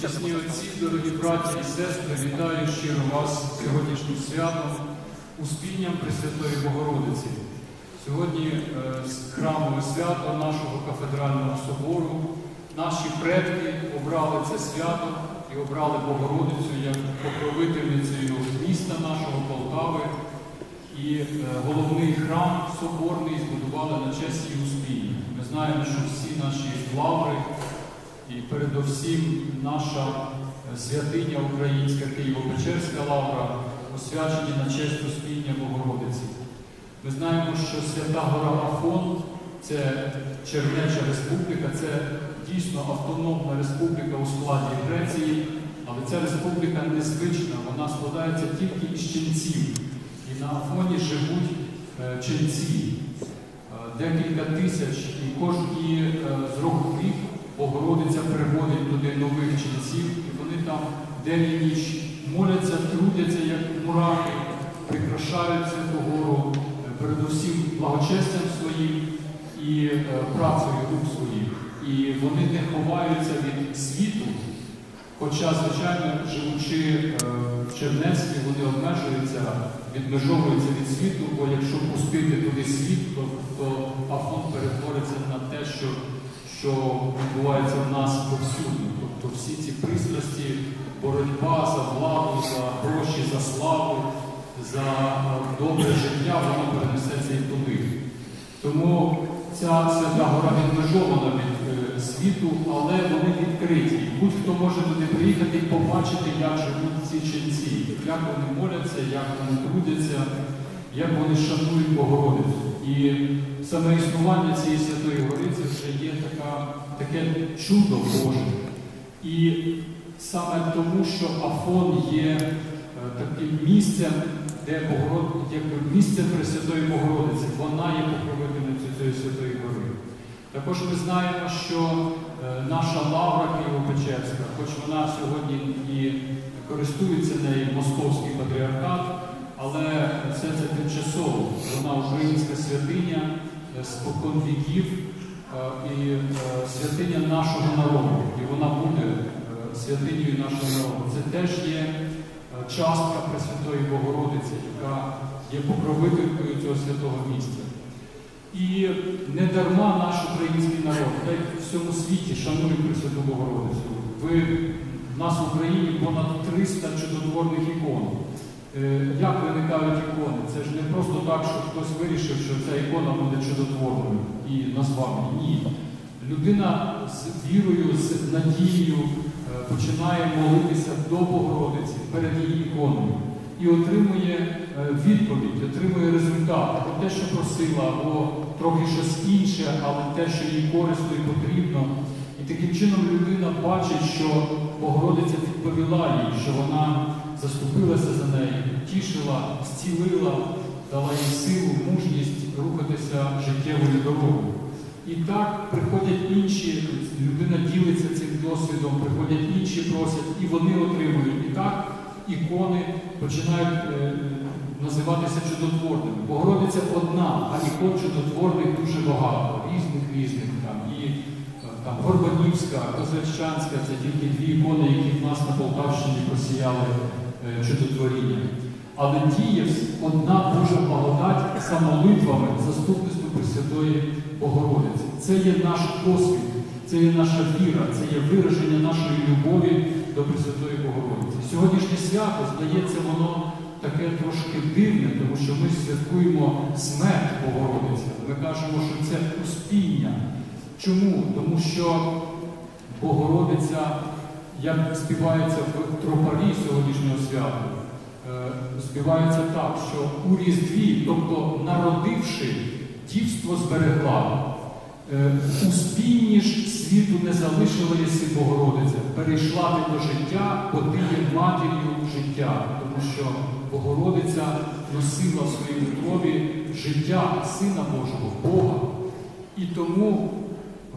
Почесні отці, дорогі браті і сестри, вітаю щиро вас сьогоднішнім святом, успінням Пресвятої Богородиці. Сьогодні е, храмове свято нашого кафедрального собору. Наші предки обрали це свято і обрали Богородицю як покровительницею міста нашого Полтави. І е, головний храм соборний збудували на честь її успіння. Ми знаємо, що всі наші лаври і передовсім наша е, святиня українська Києво-Печерська лавра освячені на честь Успіння Богородиці. Ми знаємо, що Свята Гора Афон це Чернеча Республіка, це дійсно автономна республіка у складі Греції, але ця республіка незвична, вона складається тільки із ченців. І на Афоні живуть е, ченці. Е, Декілька тисяч, і кожні з року рік Богородиця приводить туди нових ченців, і вони там день і ніч моляться, трудяться, як мурахи, прикрашають Святу Гору, е, передусім благочестям своїм і е, працею рук своїх. І вони не ховаються від світу, Хоча, звичайно, живучи е, в Чернецьку, вони обмежуються, відмежовуються від світу, бо якщо пустити туди світ, то, то Афон перетвориться на те, що, що відбувається в нас повсюдно. Тобто всі ці пристрасті, боротьба за владу, за гроші, за славу, за е, добре життя, воно перенесеться і туди. Тому ця свята гора відмежована від е, світу, але вони відкриті. Будь-хто може туди приїхати і побачити, як живуть ці ченці, як вони моляться, як вони трудяться, як вони шанують Богородицю. І саме існування цієї святої гори це вже є така, таке чудо Боже. І саме тому, що Афон є е, таким місцем, де Богород... якби місце Пресвятої Богородиці, вона є покровительницею цієї святої гори. Також ми знаємо, що е, наша лавра Києво-Печерська, хоч вона сьогодні і користується нею Московський патріархат, але все це тимчасово. Вона українська святиня е, спокон віків е, і е, святиня нашого народу. І вона буде святинею нашого народу. Це теж є частка Пресвятої Богородиці, яка є покровителькою цього святого місця. І не дарма наш український народ, та й в всьому світі шанує Пресвяту Богородицю. Ви в нас в Україні понад 300 чудотворних ікон. Е, Як виникають ікони? Це ж не просто так, що хтось вирішив, що ця ікона буде чудотворною і назвав її. Ні. Людина з вірою, з надією е, починає молитися до Богородиці перед її іконою і отримує е, відповідь, отримує результат. Або те, що просила, або трохи щось інше, але те, що їй корисно і потрібно. І таким чином людина бачить, що Богородиця відповіла їй, що вона заступилася за неї, тішила, зцілила, дала їй силу, мужність рухатися життєвою дорогою. І так приходять інші, людина ділиться цим досвідом, приходять інші, просять, і вони отримують. І так ікони починають е, називатися чудотворними. Богородиця одна, а ікон чудотворних дуже багато, різних різних там. І е, там Горбанівська, Козачанська це тільки дві ікони, які в нас на Полтавщині просіяли чудотворіння. Але діє одна Божа благодать за молитвами, заступництво Пресвятої Богородиці. Це є наш досвід, це є наша віра, це є вираження нашої любові до Пресвятої Богородиці. Сьогоднішнє свято, здається, воно таке трошки дивне, тому що ми святкуємо смерть Богородиці. Ми кажемо, що це успіння. Чому? Тому що Богородиця, як співається в тропарі сьогоднішнього свята, е, співається так, що у Різдві, тобто народивши, дівство зберегла. Е, У спінні ж світу не залишила єси Богородиця, перейшла ти до життя, бо ти є матір'ю життя, тому що Богородиця носила в своїй утробі життя Сина Божого, Бога. І тому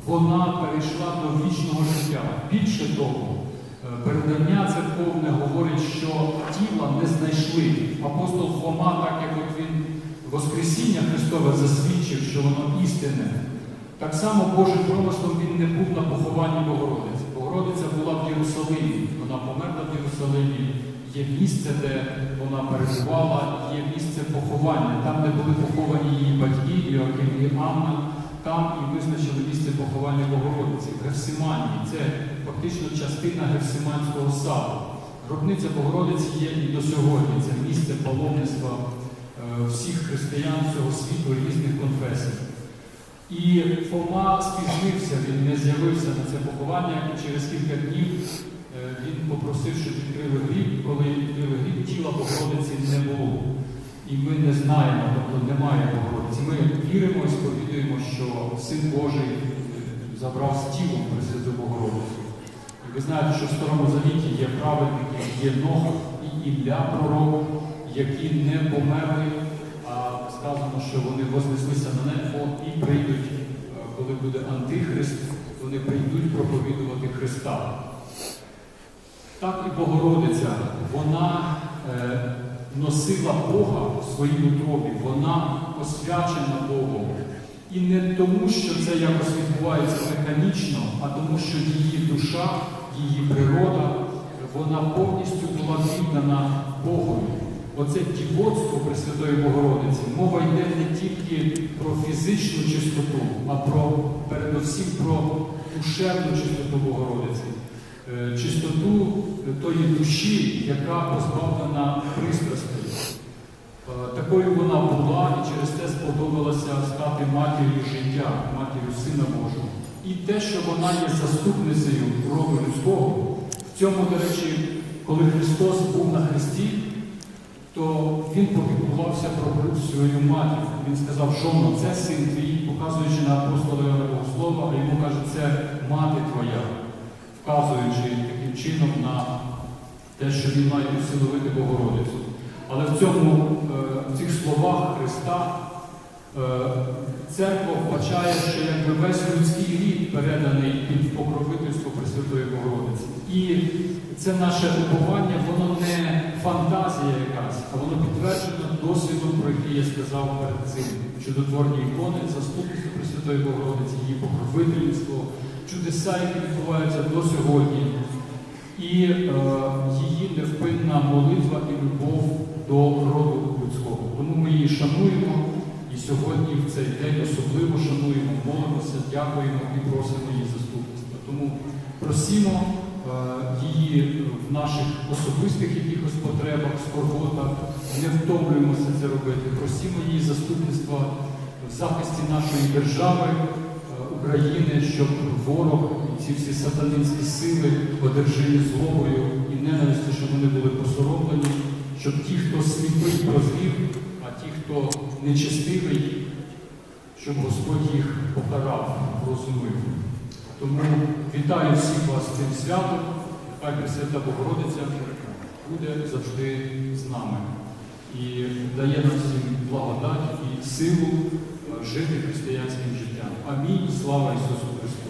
вона перейшла до вічного життя. Більше того, передання церковне говорить, що тіла не знайшли. Апостол Фома, так як от він Воскресіння Христове засвідчив, що воно істинне. Так само Божим промислом він не був на похованні Богородиці. Богородиця була в Єрусалимі, вона померла в Єрусалимі. Є місце, де вона перебувала, є місце поховання, там, де були поховані її батьки, Іоаким і Анна, там і визначили місце поховання Богородиці в Гефсиманії. Це фактично частина Гефсиманського саду. Гробниця Богородиці є і до сьогодні. Це місце паломництва е, всіх християн цього світу різних конфесій. І Фома спізнився, він не з'явився на це поховання, і через кілька днів е, він попросив, щоб відкрили гріб. Коли відкрили гріб, тіла Богородиці не було. І ми не знаємо, тобто немає Богородиці. Ми віримо і сповідуємо, що Син Божий е, забрав з тілом Пресвяту Богородицю. Ви знаєте, що в Старому Завіті є праведники, є Нох і Ілля пророк, які не померли, а сказано, що вони вознеслися на небо і прийдуть, е, коли буде Антихрист, вони прийдуть проповідувати Христа. Так і Богородиця, вона е, носила Бога в своїй утробі, вона освячена Богом. І не тому, що це якось відбувається механічно, а тому, що її душа, її природа, вона повністю була віддана Богові. Оце дівоцтво Пресвятої Богородиці. Мова йде не тільки про фізичну чистоту, а про передусім про душевну чистоту Богородиці. Е, Чистоту тої душі, яка позбавлена пристрастей. Такою вона була і через те сподобалася стати матір'ю життя, матір'ю Сина Божого. І те, що вона є заступницею роду людського, в цьому, до речі, коли Христос був на Христі, то Він попіклувався про свою матір. Він сказав, Жоно, це син твій, показуючи на апостола Іоанна Богослова, а йому каже, це мати твоя, вказуючи таким чином на те, що він має усиновити Богородицю. Але в цьому, е, в цих словах Христа е, церква вбачає, що якби весь людський рід переданий під покровительство Пресвятої Богородиці. І це наше уповання, воно не фантазія якась, а воно підтверджено досвідом, про який я сказав перед цим. Чудотворні ікони, заступництво Пресвятої Богородиці, її покровительство, чудеса, які відбуваються до сьогодні і е, її невпинна молитва і любов до роду людського. Тому ми її шануємо і сьогодні в цей день особливо шануємо, молимося, дякуємо і просимо її заступництва. Тому просімо е, її в наших особистих якихось потребах, скорботах, не втомлюємося це робити. Просімо її заступництва в захисті нашої держави. е, України, щоб ворог і ці всі сатанинські сили, одержимі злобою і ненавистю, щоб вони були посороблені, щоб ті, хто сліпий, прозрів, а ті, хто нечестивий, щоб Господь їх покарав, розумив. Тому вітаю всіх вас з цим святом. Хай Пресвята Богородиця буде завжди з нами і дає нам всім благодать і силу е, жити християнським життям. Амінь. Слава Ісусу Христу!